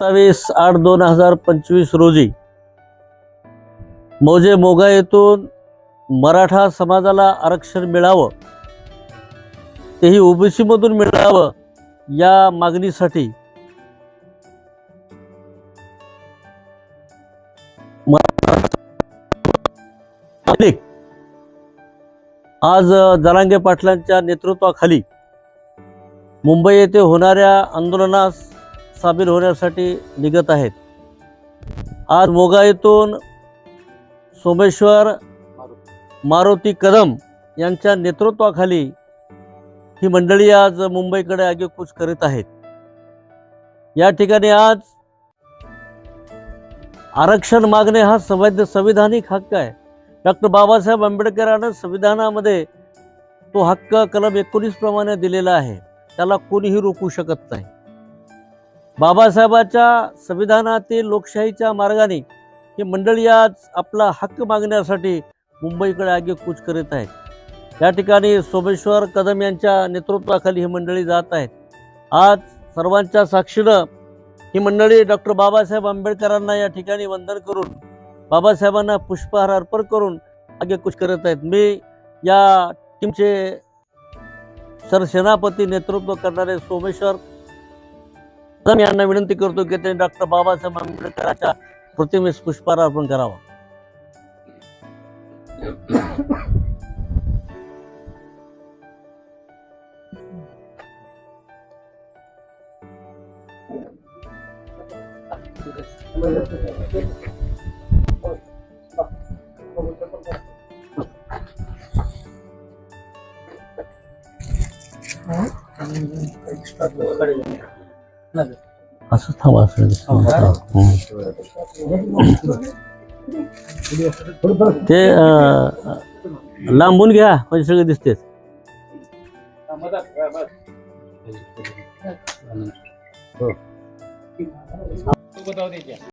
सत्तावीस आठ दोन हजार पंचवीस रोजी मौजे मोगा येथून मराठा समाजाला आरक्षण मिळावं तेही ओबीसी मधून मिळावं या मागणीसाठी आज अ, जरांगे पाटलांच्या नेतृत्वाखाली मुंबई येथे होणाऱ्या आंदोलनास सामील होण्यासाठी निघत आहेत. आज मोगा येथून सोमेश्वर मारुती कदम यांच्या नेतृत्वाखाली ही मंडळी आज मुंबईकडे आगेकूच करीत आहेत. या ठिकाणी आज आरक्षण मागणे हा संवैध संविधानिक हक्क आहे. डॉक्टर बाबासाहेब आंबेडकरांना संविधानामध्ये तो हक्क कलम एकोणीस प्रमाणे दिलेला आहे. त्याला कोणीही रोखू शकत नाही. बाबासाहेबाच्या संविधानातील लोकशाहीच्या मार्गाने ही मंडळी आज आपला हक्क मागण्यासाठी मुंबईकडे आगे कूच करीत आहेत. या ठिकाणी सोमेश्वर कदम यांच्या नेतृत्वाखाली ही मंडळी जात आहेत. आज सर्वांच्या साक्षीनं ही मंडळी डॉक्टर बाबासाहेब आंबेडकरांना या ठिकाणी वंदन करून बाबासाहेबांना पुष्पहार अर्पण करून आगे कुछ करत आहेत. मी या टीमचे सरसेनापती नेतृत्व करणारे सोमेश्वर मी यांना विनंती करतो की त्यांनी डॉक्टर बाबासाहेब आंबेडकरांच्या प्रतिमेस पुष्पहार अर्पण करावा. असंच थांबा असं ते लांबून घ्या म्हणजे सगळे दिसतेच